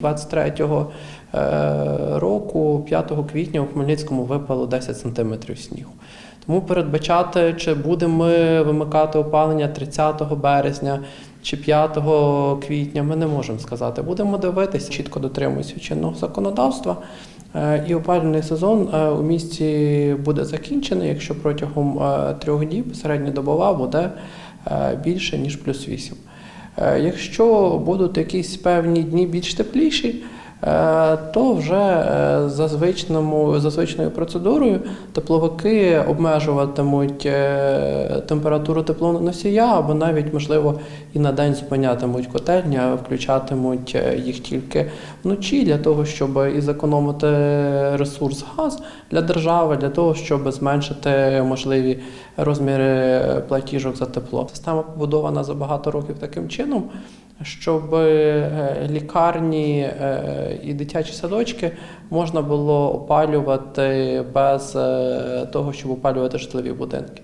23-го е, року, 5 квітня, у Хмельницькому випало 10 сантиметрів снігу. Тому передбачати, чи будемо ми вимикати опалення 30 березня чи 5 квітня, ми не можемо сказати. Будемо дивитися, чітко дотримуємося чинного законодавства. Е, І опалювальний сезон е, у місті буде закінчений, якщо протягом трьох діб середньодобова буде е, більше ніж плюс 8. Е, Якщо будуть якісь певні дні більш тепліші, то вже е, за, звичному, за звичною процедурою тепловики обмежуватимуть е, температуру теплоносія або навіть, можливо, і на день зупинятимуть котельні, а включатимуть е, їх тільки вночі для того, щоб і зекономити ресурс газ для держави, для того, щоб зменшити можливі розміри платіжок за тепло. Система побудована за багато років таким чином, щоб е, лікарні е, і дитячі садочки можна було опалювати без е, того, щоб опалювати житлові будинки.